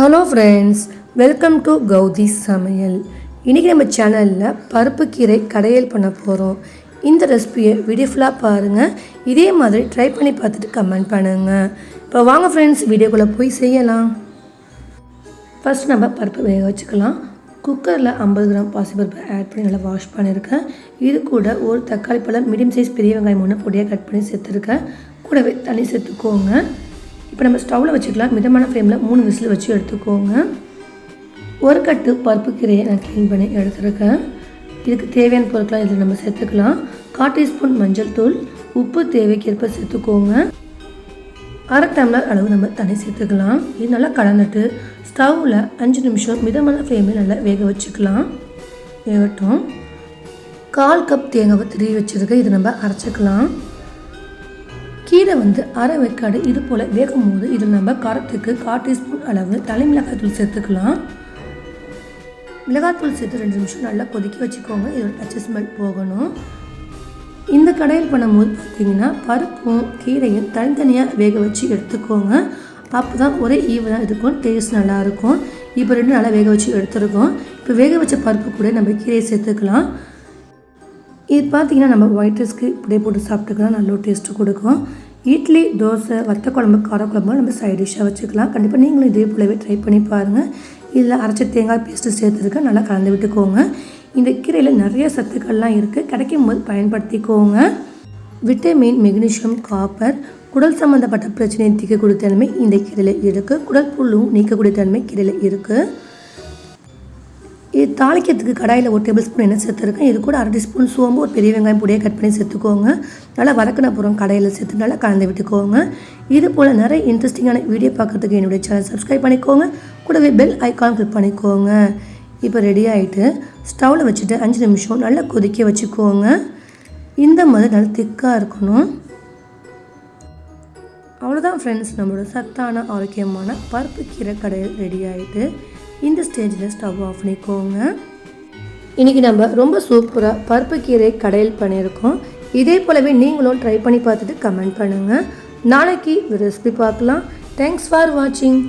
Hello friends welcome to Gowthi Samayal இன்றைக்கி நம்ம சேனலில் பருப்பு கீரை கடையல் பண்ண போகிறோம் இந்த ரெசிபியை வீடியோ ஃபுல்லாக பாருங்கள் இதே மாதிரி ட்ரை பண்ணி பார்த்துட்டு கமெண்ட் பண்ணுங்கள் இப்போ வாங்க ஃப்ரெண்ட்ஸ் வீடியோக்குள்ளே போய் செய்யலாம். ஃபஸ்ட் நம்ம பருப்பு வேக வச்சுக்கலாம். குக்கரில் ஐம்பது கிராம் பாசிப்பருப்பு ஆட் பண்ணி நல்லா வாஷ் பண்ணியிருக்கேன் இது கூட ஒரு தக்காளி பழம் மீடியம் சைஸ் பெரிய வெங்காயம் ஒன்று பொடியாக கட் பண்ணி சேர்த்துருக்கேன். கூடவே தண்ணி சேர்த்துக்கோங்க. இப்போ நம்ம ஸ்டவ்வில் வச்சுக்கலாம். மிதமான ஃப்ளேமில் மூணு விசில் வச்சு எடுத்துக்கோங்க. ஒரு கட்டு பருப்பு கீரையை நான் க்ளீன் பண்ணி எடுத்துருக்கேன். இதுக்கு தேவையான பொருட்களாக இதில் நம்ம சேர்த்துக்கலாம். கால் டீஸ்பூன் மஞ்சள் தூள் உப்பு தேவைக்கேற்ப சேர்த்துக்கோங்க. அரை டம்ளர் அளவு நம்ம தண்ணி சேர்த்துக்கலாம். இது நல்லா கலந்துட்டு ஸ்டவ்வில் அஞ்சு நிமிஷம் மிதமான ஃப்ளேமில் நல்லா வேக வச்சுக்கலாம். வேகட்டும். கால் கப் தேங்காவை திருவி வச்சுருக்க இதை நம்ம அரைச்சிக்கலாம். கீரை வந்து அரை வெக்காடு இது போல் வேகும் போது இதில் நம்ம காரத்துக்கு கால் டீஸ்பூன் அளவு தலை மிளகாய்த்தூள் சேர்த்துக்கலாம். மிளகாய்த்தூள் சேர்த்து ரெண்டு நிமிஷம் நல்லா கொதிக்க வச்சுக்கோங்க. இதோட பச்சை ஸ்மெல் போகணும். இந்த கடையில் பண்ணும்போது பார்த்தீங்கன்னா பருப்பும் கீரையும் தனித்தனியாக வேக வச்சு எடுத்துக்கோங்க. அப்போ தான் ஒரே ஈவனாக இருக்கும் டேஸ்ட் நல்லாயிருக்கும் இப்போ ரெண்டும் நல்லா வேக வச்சு எடுத்துருக்கோம். இப்போ வேக வச்ச பருப்பு கூட நம்ம கீரையை சேர்த்துக்கலாம். இது பார்த்தீங்கன்னா நம்ம ஒயிட் ரைஸ்க்கு இப்படியே போட்டு சாப்பிட்டுக்கலாம். நல்ல ஒரு டேஸ்ட்டு கொடுக்கும். இட்லி தோசை வத்த குழம்பு காரக்குழம்பு நம்ம சைட் டிஷ்ஷாக வச்சுக்கலாம். கண்டிப்பாக நீங்களும் இதே போலவே ட்ரை பண்ணி பாருங்கள் இதில் அரைச்ச தேங்காய் பேஸ்ட்டு சேர்த்துருக்க நல்லா கலந்து விட்டுக்கோங்க. இந்த கீரையில் நிறைய சத்துக்கள்லாம் இருக்குது கிடைக்கும் போது பயன்படுத்திக்கோங்க. விட்டமின் மெக்னீஷியம் காப்பர் குடல் சம்மந்தப்பட்ட பிரச்சனையை தீர்க்கக்கூடிய தன்மை இந்த கீரையில் இருக்குது குடல் புல்லும் நீக்கக்கூடிய தன்மை கீரையில் இருக்குது இது தாளிக்கிறதுக்கு கடாயில் ஒரு டேபிள் ஸ்பூன் எண்ணெய் சேர்த்துருக்கேன். இது கூட அரை டீஸ்பூன் சோம்பு ஒரு பெரிய வெங்காயம் பொடியாக கட் பண்ணி சேர்த்துக்கோங்க. நல்லா வதக்கின அப்புறம் கடையில் சேர்த்து நல்லா கலந்து விட்டுக்கோங்க. இது போல் நிறைய இன்ட்ரெஸ்டிங்கான வீடியோ பார்க்குறதுக்கு என்னுடைய சேனல் சப்ஸ்கிரைப் பண்ணிக்கோங்க. கூடவே பெல் ஐக்கான் கிளிக் பண்ணிக்கோங்க. இப்போ ரெடி ஆகிட்டு ஸ்டவ்வில் வச்சுட்டு அஞ்சு நிமிஷம் நல்லா கொதிக்க வச்சுக்கோங்க. இந்த மாதிரி நல்லா திக்காக இருக்கணும். அவ்வளோதான் ஃப்ரெண்ட்ஸ் நம்மளோட சத்தான ஆரோக்கியமான பருப்பு கீரை கடையில் ரெடி ஆகிட்டு இந்த ஸ்டேஜில் ஸ்டவ் ஆஃப் பண்ணிக்கோங்க. இன்றைக்கி நம்ம ரொம்ப சூப்பராக பருப்பு கீரை கடையில் பண்ணியிருக்கோம். இதே போலவே நீங்களும் ட்ரை பண்ணி பார்த்துட்டு கமெண்ட் பண்ணுங்கள் நாளைக்கு ரெசிபி பார்க்கலாம். தேங்க்ஸ் ஃபார் வாட்சிங்